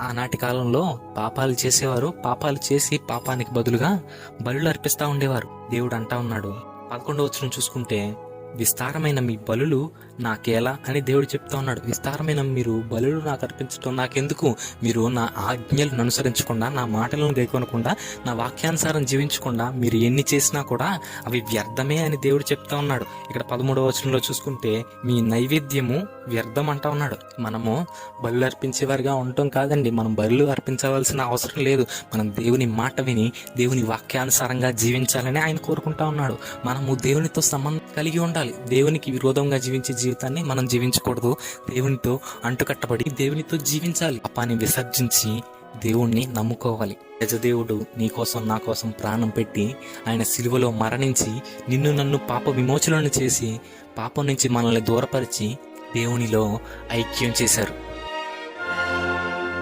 ఆనాటి కాలంలో పాపాలు చేసేవారు పాపాలు చేసి పాపానికి బదులుగా బలులు అర్పిస్తా ఉండేవారు. దేవుడు అంటా ఉన్నాడు. పదకొండవ వచ్చిన చూసుకుంటే విస్తారమైన మీ బలులు నాకేలా అని దేవుడు చెప్తా ఉన్నాడు. విస్తారమైన మీరు బలులు నాకు అర్పించడం నాకెందుకు? మీరు నా ఆజ్ఞలను అనుసరించకుండా నా మాటలను గైకొనకుండా నా వాక్యానుసారం జీవించకుండా మీరు ఎన్ని చేసినా కూడా అవి వ్యర్థమే అని దేవుడు చెప్తా ఉన్నాడు. ఇక్కడ పదమూడవ వచనంలో చూసుకుంటే మీ నైవేద్యము వ్యర్థం అంటా ఉన్నాడు. మనము బలు అర్పించేవారిగా ఉండటం కాదండి. మనం బలు అర్పించవలసిన అవసరం లేదు. మనం దేవుని మాట విని దేవుని వాక్యానుసారంగా జీవించాలని ఆయన కోరుకుంటా ఉన్నాడు. మనము దేవునితో సంబంధం కలిగి ఉండాలి. దేవునికి విరోధంగా జీవించే జీవితాన్ని మనం జీవించకూడదు. దేవునితో అంటుకట్టబడి దేవునితో జీవించాలి. పాపాన్ని విసర్జించి దేవుణ్ణి నమ్ముకోవాలి. యజదేవుడు నీ కోసం నా కోసం ప్రాణం పెట్టి ఆయన సిలువలో మరణించి నిన్ను నన్ను పాప విమోచనను చేసి పాపం నుంచి మనల్ని దూరపరిచి దేవునిలో ఐక్యం చేశారు.